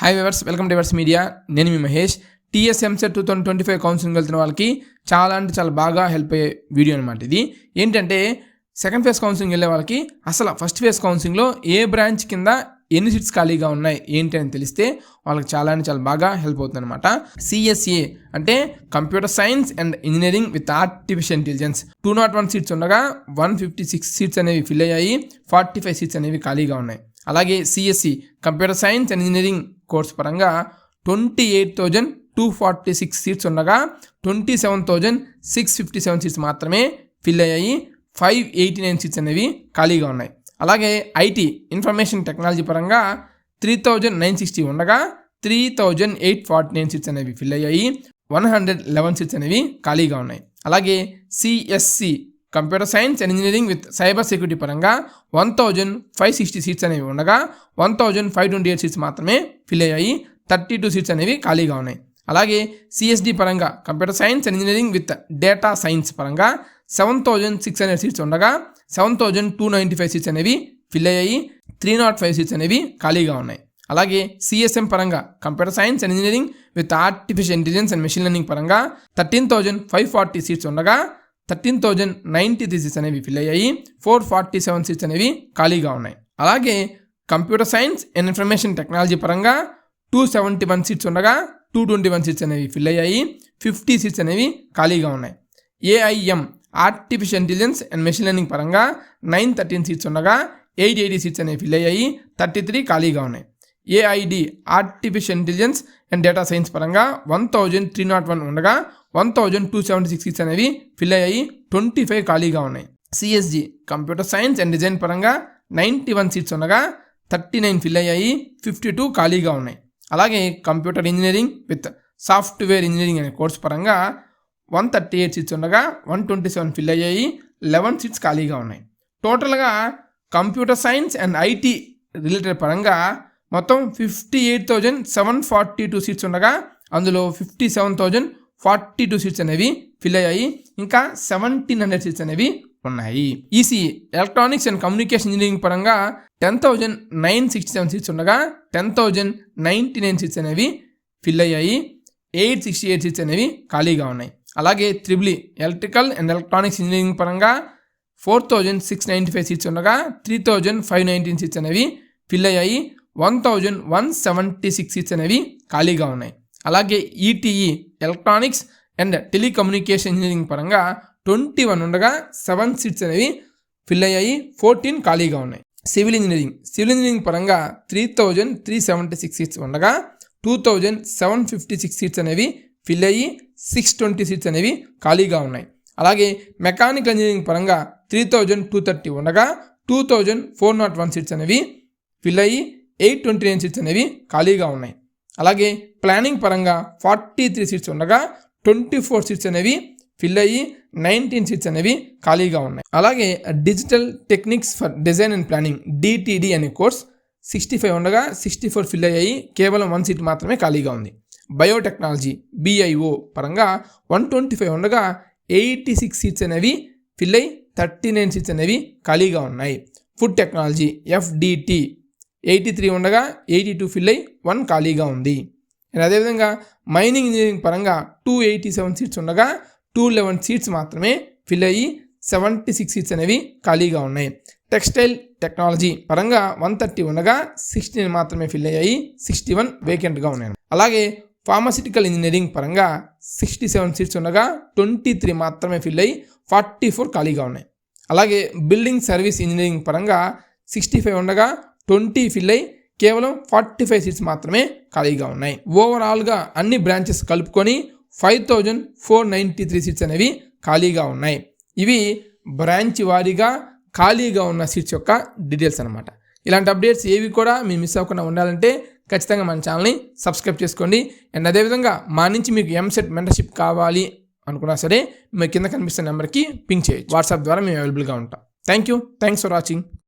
Hi viewers welcome to viewers media నేను మీ Mahesh. TS EAMCET two thousand twenty five counselling వెళ్తున్న వాళ్ళకి చాలా అంటే చాలా బాగా హెల్ప్ అయ్యే వీడియో అనమాట ఇది. ఏంటంటే సెకండ్ ఫేజ్ కౌన్సిలింగ్ వెళ్ళే వాళ్ళకి అసలు ఫస్ట్ ఫేజ్ కౌన్సిలింగ్లో ఏ బ్రాంచ్ కింద ఎన్ని సీట్స్ ఖాళీగా ఉన్నాయి ఏంటి అని తెలిస్తే వాళ్ళకి చాలా అంటే చాలా బాగా హెల్ప్ అవుతుంది అనమాట సిఎస్ఏ అంటే computer science and engineering with artificial intelligence two not one seats ఉండగా వన్ ఫిఫ్టీ సిక్స్ సీట్స్ అనేవి ఫిల్ అయ్యాయి ఫార్టీ ఫైవ్ సీట్స్ అనేవి ఖాళీగా ఉన్నాయి. అలాగే CSC computer science and engineering course పరంగా twenty eight thousand two forty six seats ఉండగా twenty seven thousand six fifty seven seats మాత్రమే ఫిల్ అయ్యాయి. ఫైవ్ ఎయిటీ నైన్ సీట్స్ అనేవి ఖాళీగా ఉన్నాయి. అలాగే ఐటీ ఇన్ఫర్మేషన్ టెక్నాలజీ పరంగా త్రీ థౌజండ్ నైన్ సిక్స్టీ ఉండగా three thousand eight forty nine seats అనేవి ఫిల్ అయ్యాయి. వన్ హండ్రెడ్ లెవెన్ సీట్స్ అనేవి ఖాళీగా ఉన్నాయి. అలాగే CSC computer science and engineering with cyber security పరంగా one thousand five sixty seats అనేవి ఉండగా one thousand five twenty eight seats మాత్రమే ఫిల్ అయ్యాయి. థర్టీ టూ సీట్స్ అనేవి ఖాళీగా ఉన్నాయి. అలాగే సిఎస్డి పరంగా computer science and engineering with data science పరంగా seven thousand six hundred seats ఉండగా seven thousand two ninety five seats అనేవి ఫిల్ అయ్యాయి. త్రీ నాట్ ఫైవ్ సీట్స్ అనేవి ఖాళీగా ఉన్నాయి. అలాగే సిఎస్ఎం పరంగా computer science and engineering with artificial intelligence and machine learning పరంగా thirteen thousand five forty seats ఉండగా thirteen thousand ninety three seats అనేవి ఫిల్ అయ్యాయి. ఫోర్ ఫార్టీ సెవెన్ సీట్స్ అనేవి ఖాళీగా ఉన్నాయి. అలాగే computer science and information technology పరంగా టూ సెవెంటీ వన్ సీట్స్ ఉండగా టూ ట్వంటీ వన్ సీట్స్ అనేవి ఫిల్ అయ్యాయి. ఫిఫ్టీ సీట్స్ అనేవి ఖాళీగా ఉన్నాయి. AIM artificial intelligence and machine learning పరంగా నైన్ థర్టీన్ సీట్స్ ఉండగా ఎయిట్ ఎయిటీ సీట్స్ అనేవి ఫిల్ అయ్యాయి. థర్టీ త్రీ ఖాళీగా ఉన్నాయి. AID artificial intelligence and data science పరంగా one thousand three not one ఉండగా one thousand two seventy six seats అనేవి fill అయ్యాయి. ట్వంటీ ఫైవ్ ఖాళీగా ఉన్నాయి. CSG computer science and design పరంగా నైంటీ వన్ సీట్స్ ఉండగా థర్టీ నైన్ ఫిల్ అయ్యాయి. Fifty two ఖాళీగా ఉన్నాయి. అలాగే computer engineering with software engineering అనే కోర్స్ పరంగా వన్ థర్టీ ఎయిట్ సీట్స్ ఉండగా వన్ ట్వంటీ సెవెన్ ఫిల్ అయ్యాయి. లెవెన్ సీట్స్ ఖాళీగా ఉన్నాయి. టోటల్గా computer science and IT related పరంగా మొత్తం fifty eight thousand seven forty two seats ఉండగా అందులో fifty seven thousand forty two seats అనేవి ఫిల్ అయ్యాయి. ఇంకా సెవెంటీన్ హండ్రెడ్ సీట్స్ అనేవి ఉన్నాయి. EC electronics and communication engineering పరంగా ten thousand nine sixty seven seats ఉండగా ten thousand ninety nine seats అనేవి ఫిల్ అయ్యాయి. ఎయిట్ సిక్స్టీ ఎయిట్ సీట్స్ అనేవి ఖాళీగా ఉన్నాయి. అలాగే triple electrical and electronics engineering పరంగా four thousand six ninety five seats ఉండగా three thousand five nineteen seats అనేవి ఫిల్ అయ్యాయి. One thousand one seventy six seats అనేవి ఖాళీగా ఉన్నాయి. అలాగే ETE electronics and telecommunication engineering పరంగా ట్వంటీ వన్ ఉండగా సెవెన్ సీట్స్ అనేవి ఫిల్ అయ్యాయి. ఫోర్టీన్ ఖాళీగా ఉన్నాయి. సివిల్ ఇంజనీరింగ్ సివిల్ ఇంజనీరింగ్ పరంగా three thousand three seventy six seats ఉండగా two thousand seven fifty six seats అనేవి ఫిల్ అయ్యి సిక్స్ ట్వంటీ సీట్స్ అనేవి ఖాళీగా ఉన్నాయి. అలాగే మెకానికల్ ఇంజనీరింగ్ పరంగా త్రీ థౌజండ్ టూ థర్టీ ఉండగా two thousand four not one seats అనేవి ఫిల్ అయ్యి ఎయిట్ ట్వంటీ నైన్ సీట్స్ అనేవి ఖాళీగా ఉన్నాయి. అలాగే ప్లానింగ్ పరంగా ఫార్టీ త్రీ సీట్స్ ఉండగా ట్వంటీ ఫోర్ సీట్స్ అనేవి ఫిల్ అయ్యి నైన్టీన్ సీట్స్ అనేవి ఖాళీగా ఉన్నాయి. అలాగే digital techniques for design and planning DTD అనే కోర్స్ సిక్స్టీ ఫైవ్ ఉండగా సిక్స్టీ ఫోర్ ఫిల్ అయ్యాయి. కేవలం వన్ సీట్ మాత్రమే ఖాళీగా ఉంది. బయోటెక్నాలజీ బిఐఓ పరంగా వన్ ట్వంటీ ఫైవ్ ఉండగా ఎయిటీ సిక్స్ సీట్స్ అనేవి ఫిల్ అయ్యి థర్టీ నైన్ సీట్స్ అనేవి ఖాళీగా ఉన్నాయి. Food technology FDT eighty three ఉండగా ఎయిటీ టూ ఫిల్ అయ్యి వన్ ఖాళీగా ఉంది. అండ్ అదేవిధంగా మైనింగ్ ఇంజనీరింగ్ పరంగా టూ ఎయిటీ సెవెన్ సీట్స్ ఉండగా టూ లెవెన్ సీట్స్ మాత్రమే ఫిల్ అయ్యి సెవెంటీ సిక్స్ సీట్స్ అనేవి ఖాళీగా ఉన్నాయి. టెక్స్టైల్ టెక్నాలజీ పరంగా వన్ థర్టీ ఉండగా సిక్స్టీన్ మాత్రమే ఫిల్ అయ్యాయి. సిక్స్టీ వన్ వేకెంట్గా ఉన్నాయి. అలాగే ఫార్మసిటికల్ ఇంజనీరింగ్ పరంగా సిక్స్టీ సెవెన్ సీట్స్ ఉండగా ట్వంటీ త్రీ మాత్రమే ఫిల్ అయ్యి ఫార్టీ ఫోర్ ఖాళీగా ఉన్నాయి. అలాగే బిల్డింగ్ సర్వీస్ ఇంజనీరింగ్ పరంగా సిక్స్టీ ఫైవ్ ఉండగా ట్వంటీ ఫిల్ అయ్యి కేవలం ఫార్టీ ఫైవ్ సీట్స్ మాత్రమే ఖాళీగా ఉన్నాయి. ఓవరాల్గా అన్ని బ్రాంచెస్ కలుపుకొని five thousand four ninety three seats అనేవి ఖాళీగా ఉన్నాయి. ఇవి బ్రాంచ్ వారీగా ఖాళీగా ఉన్న సీట్స్ యొక్క డీటెయిల్స్ అనమాట ఇలాంటి అప్డేట్స్ ఏవి కూడా మీరు మిస్ అవ్వకుండా ఉండాలంటే ఖచ్చితంగా మన ఛానల్ని సబ్స్క్రైబ్ చేసుకోండి. అండ్ అదేవిధంగా మా నుంచి మీకు ఎంసెట్ మెంటర్షిప్ కావాలి అనుకున్నా సరే మీ కింద కనిపిస్తున్న నెంబర్కి పింక్ చేయొచ్చు. వాట్సాప్ ద్వారా మేము అవైలబుల్గా ఉంటాం. Thank you thanks for watching